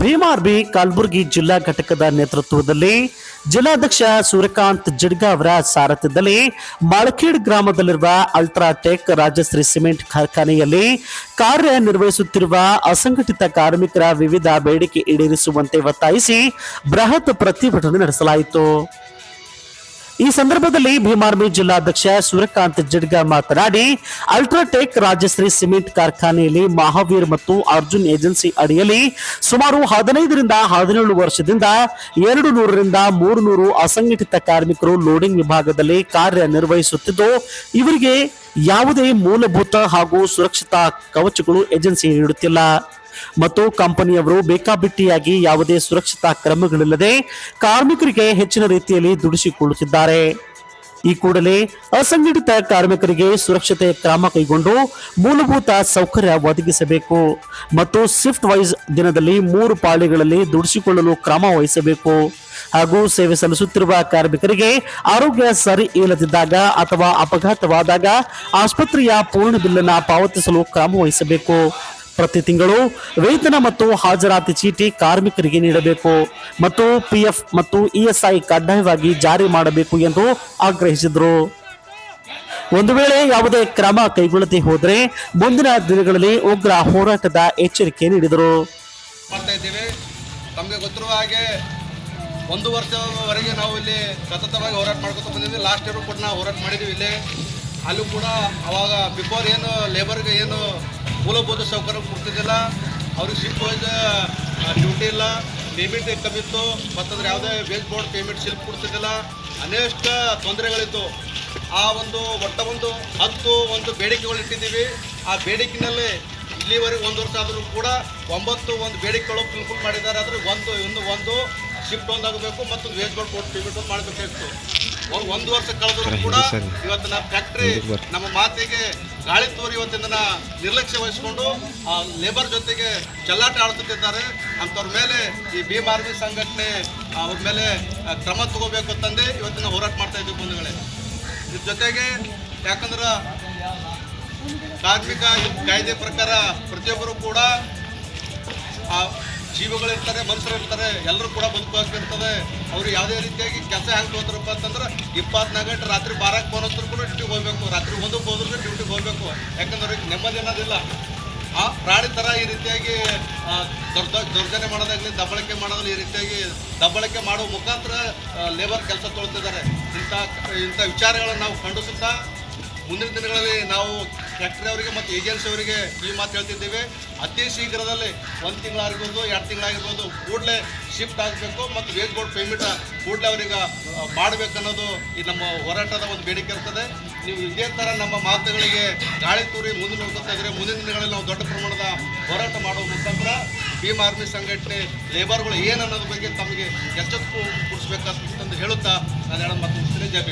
ಭೀಮಾರ್ಬಿ ಕಲಬುರಗಿ ಜಿಲ್ಲಾ ಘಟಕದ ನೇತೃತ್ವದಲ್ಲಿ ಜಿಲ್ಲಾಧ್ಯಕ್ಷ ಸೂರ್ಯಕಾಂತ್ ಜಿಡ್ಗ ಅವರ ಸಾರಥ್ಯದಲ್ಲಿ ಮಳಖೇಡ್ ಗ್ರಾಮದಲ್ಲಿರುವ ಅಲ್ಟ್ರಾಟೆಕ್ ರಾಜಶ್ರೀ ಸಿಮೆಂಟ್ ಕಾರ್ಖಾನೆಯಲ್ಲಿ ಕಾರ್ಯನಿರ್ವಹಿಸುತ್ತಿರುವ ಅಸಂಘಟಿತ ಕಾರ್ಮಿಕರ ವಿವಿಧ ಬೇಡಿಕೆ ಈಡೇರಿಸುವಂತೆ ಒತ್ತಾಯಿಸಿ ಬೃಹತ್ ಪ್ರತಿಭಟನೆ ನಡೆಸಲಾಯಿತು. ಈ ಸಂದರ್ಭದಲ್ಲಿ ಭೀಮಾರ್ಮಿ ಜಿಲ್ಲಾಧ್ಯಕ್ಷ ಸೂರ್ಯಕಾಂತ್ ಜಿಡ್ಗ ಮಾತನಾಡಿ, ಅಲ್ಟ್ರಾಟೆಕ್ ರಾಜಶ್ರೀ ಸಿಮೆಂಟ್ ಕಾರ್ಖಾನೆಯಲ್ಲಿ ಮಹಾವೀರ್ ಮತ್ತು ಅರ್ಜುನ್ ಏಜೆನ್ಸಿ ಅಡಿಯಲ್ಲಿ ಸುಮಾರು ಹದಿನೈದರಿಂದ ಹದಿನೇಳು ವರ್ಷದಿಂದ ಎರಡು ನೂರರಿಂದ ಮೂರು ನೂರು ಅಸಂಘಟಿತ ಕಾರ್ಮಿಕರು ಲೋಡಿಂಗ್ ವಿಭಾಗದಲ್ಲಿ ಕಾರ್ಯನಿರ್ವಹಿಸುತ್ತಿದ್ದು, ಇವರಿಗೆ ಯಾವುದೇ ಮೂಲಭೂತ ಹಾಗೂ ಸುರಕ್ಷತಾ ಕವಚಗಳು ಏಜೆನ್ಸಿ ನೀಡುತ್ತಿಲ್ಲ. ಮತ್ತು ಕಂಪನಿಯವರು ಬೇಕಾಬಿಟ್ಟಿಯಾಗಿ ಯಾವುದೇ ಸುರಕ್ಷತಾ ಕ್ರಮಗಳಿಲ್ಲದೆ ಕಾರ್ಮಿಕರಿಗೆ ಹೆಚ್ಚಿನ ರೀತಿಯಲ್ಲಿ ದುಡಿಸಿಕೊಳ್ಳುತ್ತಿದ್ದಾರೆ. ಈ ಕೂಡಲೇ ಅಸಂಘಟಿತ ಕಾರ್ಮಿಕರಿಗೆ ಸುರಕ್ಷತೆ ಕ್ರಮ ಕೈಗೊಂಡು ಮೂಲಭೂತ ಸೌಕರ್ಯ ಒದಗಿಸಬೇಕು ಮತ್ತು ಶಿಫ್ಟ್ ವೈಸ್ ದಿನದಲ್ಲಿ ಮೂರು ಪಾಳಿಗಳಲ್ಲಿ ದುಡಿಸಿಕೊಳ್ಳಲು ಕ್ರಮ ವಹಿಸಬೇಕು. ಹಾಗೂ ಸೇವೆ ಸಲ್ಲಿಸುತ್ತಿರುವ ಕಾರ್ಮಿಕರಿಗೆ ಆರೋಗ್ಯ ಸರಿ ಇಲ್ಲದಿದ್ದಾಗ ಅಥವಾ ಅಪಘಾತವಾದಾಗ ಆಸ್ಪತ್ರೆಯ ಪೂರ್ಣ ಬಿಲ್ಲನ್ನು ಪಾವತಿಸಲು ಕ್ರಮ ವಹಿಸಬೇಕು. ಪ್ರತಿ ತಿಂಗಳು ವೇತನ ಮತ್ತು ಹಾಜರಾತಿ ಚೀಟಿ ಕಾರ್ಮಿಕರಿಗೆ ನೀಡಬೇಕು ಮತ್ತು ಪಿಎಫ್ ಮತ್ತು ಇಎಸ್ಐ ಕಡ್ಡಾಯವಾಗಿ ಜಾರಿ ಮಾಡಬೇಕು ಎಂದು ಆಗ್ರಹಿಸಿದರು. ಒಂದು ವೇಳೆ ಯಾವುದೇ ಕ್ರಮ ಕೈಗೊಳ್ಳದೆ ಹೋದರೆ ಮುಂದಿನ ದಿನಗಳಲ್ಲಿ ಉಗ್ರ ಹೋರಾಟದ ಎಚ್ಚರಿಕೆ ನೀಡಿದರು. ತಮಗೆ ಗೊತ್ತಿರುವ ಹಾಗೆ ಒಂದು ವರ್ಷವರೆಗೆ ನಾವು ಇಲ್ಲಿ ಸತತವಾಗಿ ಹೋರಾಟ ಮಾಡ್ಕೊತ ಬಂದಿದ್ವಿ. ಲಾಸ್ಟ್ ಇಯರ್ ಕೂಡ ನಾವು ಹೋರಾಟ ಮಾಡಿದ್ವಿ ಇಲ್ಲಿ. ಅಲ್ಲೂ ಕೂಡ ಅವಾಗ ಬಿಫೋರ್ ಏನು ಲೇಬರ್ಗೆ ಏನು ಮೂಲಭೂತ ಸೌಕರ್ಯ ಕೊಡ್ತಿದ್ದಿಲ್ಲ. ಅವ್ರಿಗೆ ವೈಸ್ ಡ್ಯೂಟಿ ಇಲ್ಲ. ಪೇಮೆಂಟ್ ಕಮ್ಮಿ ಇತ್ತು? ಮತ್ತಂದ್ರೆ ಯಾವುದೇ ವೇಜ್ ಬೋರ್ಡ್ ಪೇಮೆಂಟ್ ಶಿಲ್ಪ ಕೊಡ್ತಿದ್ದಿಲ್ಲ. ಅನೇಕ ತೊಂದರೆಗಳಿತ್ತು. ಆ ಒಂದು ಒಟ್ಟ ಒಂದು ಹತ್ತು ಒಂದು ಬೇಡಿಕೆಗಳು ಇಟ್ಟಿದ್ದೀವಿ. ಆ ಬೇಡಿಕೆಯಲ್ಲಿ ಇಲ್ಲಿವರೆಗೆ ಒಂದು ವರ್ಷ ಆದರೂ ಕೂಡ ಒಂಬತ್ತು ಒಂದು ಬೇಡಿಕೆಗಳು ಫುಲ್ಫುಲ್ ಮಾಡಿದ್ದಾರೆ. ಆದರೆ ಒಂದು ಇನ್ನು ಒಂದು ಶಿಫ್ಟ್ ಒಂದಾಗಬೇಕು ಮತ್ತು ವೇಜ್ ಬೋರ್ಡ್ ಕೊಟ್ಟು ಪೇಮೆಂಟ್ ಒಂದು ಮಾಡಬೇಕಾಗಿತ್ತು. ಒಂದು ಒಂದು ವರ್ಷ ಕಳೆದರೂ ಕೂಡ ಇವತ್ತು ನಮ್ಮ ಫ್ಯಾಕ್ಟ್ರಿ ನಮ್ಮ ಮಾತಿಗೆ ಗಾಳಿ ತೋರಿ ಇವತ್ತಿನ ನಿರ್ಲಕ್ಷ್ಯ ವಹಿಸಿಕೊಂಡು ಆ ಲೇಬರ್ ಜೊತೆಗೆ ಚೆಲ್ಲಾಟ ಆಡ್ತಿದ್ದಾರೆ. ಅಂಥವ್ರ ಮೇಲೆ ಈ ಭೀಮ್ ಆರ್ಮಿ ಸಂಘಟನೆ ಅವ್ರ ಮೇಲೆ ಕ್ರಮ ತಗೋಬೇಕು ಅಂತಂದೇ ಇವತ್ತಿನ ಹೋರಾಟ ಮಾಡ್ತಾ ಇದ್ದೀವಿ ಬಂಧುಗಳೇ. ಇದ್ರ ಜೊತೆಗೆ ಯಾಕಂದ್ರೆ ಕಾರ್ಮಿಕ ಕಾಯ್ದೆ ಪ್ರಕಾರ ಪ್ರತಿಯೊಬ್ಬರು ಕೂಡ ಜೀವಗಳಿರ್ತಾರೆ, ಮನುಷ್ಯರಿರ್ತಾರೆ, ಎಲ್ಲರೂ ಕೂಡ ಬದುಕುವಾಗಿರ್ತದೆ ಅವ್ರು ಯಾವುದೇ ರೀತಿಯಾಗಿ ಕೆಲಸ ಹೆಂಗೆ ತಗೋತಾರಪ್ಪ ಅಂತಂದ್ರೆ ಇಪ್ಪತ್ನಾಲ್ಕು ಗಂಟೆ ರಾತ್ರಿ ಬಾರಕ್ಕೆ ಹತ್ರ ಕೂಡ ಡ್ಯೂಟಿಗೆ ಹೋಗ್ಬೇಕು. ರಾತ್ರಿ ಒಂದಕ್ಕೆ ಹೋದ್ರೆ ಡ್ಯೂಟಿಗೆ ಹೋಗ್ಬೇಕು. ಯಾಕಂದ್ರೆ ಅವ್ರಿಗೆ ನೆಮ್ಮದಿ ಅನ್ನೋದಿಲ್ಲ. ಆ ಪ್ರಾಣಿ ಥರ ಈ ರೀತಿಯಾಗಿ ದೊಡ್ಡ ದೌರ್ಜನ್ಯ ಮಾಡೋದಾಗಲಿ, ದಬ್ಬಳಿಕೆ ಮಾಡೋದಾಗಲಿ ಈ ರೀತಿಯಾಗಿ ದಬ್ಬಳಕೆ ಮಾಡುವ ಮುಖಾಂತರ ಲೇಬರ್ ಕೆಲಸ ತೊಳ್ತಿದ್ದಾರೆ ಇಂಥ ಇಂಥ ವಿಚಾರಗಳನ್ನು ನಾವು ಖಂಡಿಸುತ್ತಾ ಮುಂದಿನ ದಿನಗಳಲ್ಲಿ ನಾವು ಫ್ಯಾಕ್ಟ್ರಿ ಅವರಿಗೆ ಮತ್ತು ಏಜೆನ್ಸಿ ಅವರಿಗೆ ಈ ಮಾತು ಹೇಳ್ತಿದ್ದೀವಿ. ಅತಿ ಶೀಘ್ರದಲ್ಲಿ ಒಂದು ತಿಂಗಳಾಗಿರ್ಬೋದು ಎರಡು ತಿಂಗಳಾಗಿರ್ಬೋದು ಕೂಡಲೇ ಶಿಫ್ಟ್ ಆಗಬೇಕು ಮತ್ತು ವೇಜ್ ಬೋರ್ಡ್ ಪೇಮೆಂಟ್ ಕೂಡಲೇ ಅವ್ರಿಗೆ ಮಾಡಬೇಕನ್ನೋದು ಈ ನಮ್ಮ ಹೋರಾಟದ ಒಂದು ಬೇಡಿಕೆ ಇರ್ತದೆ. ನೀವು ಇದೇ ಥರ ನಮ್ಮ ಮಾತುಗಳಿಗೆ ಗಾಳಿ ತೂರಿ ಮುಂದೆ ಹೋಗ್ತಾ ಮುಂದಿನ ದಿನಗಳಲ್ಲಿ ನಾವು ದೊಡ್ಡ ಪ್ರಮಾಣದ ಹೋರಾಟ ಮಾಡುವ ಮುಖಾಂತರ ಭೀಮ್ ಆರ್ಮಿ ಸಂಘಟನೆ ಲೇಬರ್ಗಳು ಏನು ಅನ್ನೋದ್ರ ಬಗ್ಗೆ ತಮಗೆ ಎಚ್ಚೆತ್ತು ಕೊಡಿಸ್ಬೇಕಂತಂದು ಹೇಳುತ್ತಾ ನಾನು ಹೇಳೋದು ಮತ್ತೆ ಜಯ